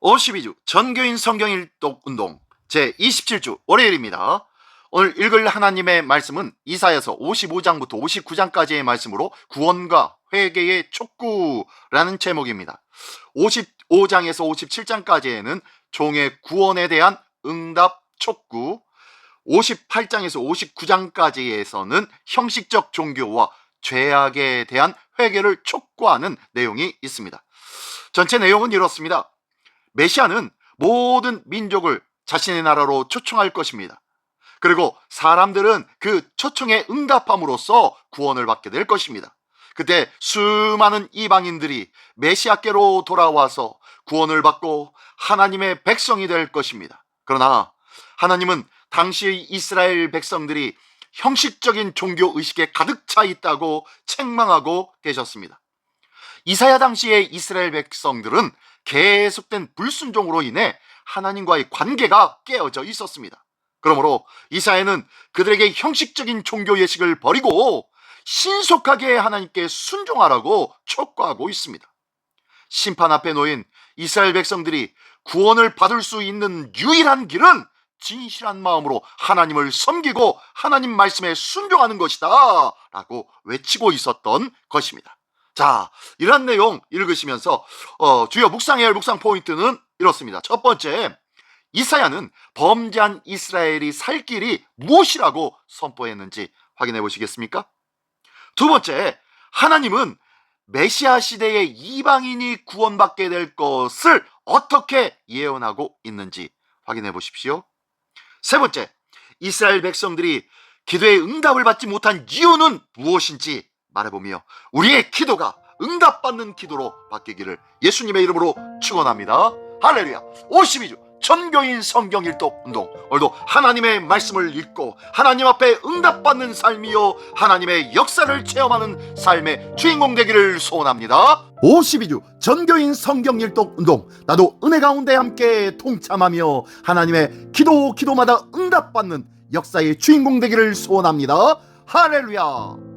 52주 전교인 성경일독 운동 제 27주 월요일입니다. 오늘 읽을 하나님의 말씀은 이사야서 55장부터 59장까지의 말씀으로 구원과 회개의 촉구라는 제목입니다. 55장에서 57장까지에는 종의 구원에 대한 응답 촉구, 58장에서 59장까지에서는 형식적 종교와 죄악에 대한 회개를 촉구하는 내용이 있습니다. 전체 내용은 이렇습니다. 메시아는 모든 민족을 자신의 나라로 초청할 것입니다. 그리고 사람들은 그 초청에 응답함으로써 구원을 받게 될 것입니다. 그때 수많은 이방인들이 메시아께로 돌아와서 구원을 받고 하나님의 백성이 될 것입니다. 그러나 하나님은 당시 이스라엘 백성들이 형식적인 종교 의식에 가득 차 있다고 책망하고 계셨습니다. 이사야 당시의 이스라엘 백성들은 계속된 불순종으로 인해 하나님과의 관계가 깨어져 있었습니다. 그러므로 이사야는 그들에게 형식적인 종교 예식을 버리고 신속하게 하나님께 순종하라고 촉구하고 있습니다. 심판 앞에 놓인 이스라엘 백성들이 구원을 받을 수 있는 유일한 길은 진실한 마음으로 하나님을 섬기고 하나님 말씀에 순종하는 것이다 라고 외치고 있었던 것입니다. 자, 이런 내용 읽으시면서 어, 주요 묵상해야 할 묵상 포인트는 이렇습니다. 첫 번째, 이사야는 범죄한 이스라엘이 살 길이 무엇이라고 선포했는지 확인해 보시겠습니까? 두 번째, 하나님은 메시아 시대의 이방인이 구원받게 될 것을 어떻게 예언하고 있는지 확인해 보십시오. 세 번째, 이스라엘 백성들이 기도의 응답을 받지 못한 이유는 무엇인지 말해보며 우리의 기도가 응답받는 기도로 바뀌기를 예수님의 이름으로 축원합니다. 할렐루야. 52주 전교인 성경 일독 운동. 오늘도 하나님의 말씀을 읽고 하나님 앞에 응답받는 삶이요 하나님의 역사를 체험하는 삶의 주인공 되기를 소원합니다. 52주 전교인 성경 일독 운동. 나도 은혜 가운데 함께 동참하며 하나님의 기도 기도마다 응답받는 역사의 주인공 되기를 소원합니다. 할렐루야.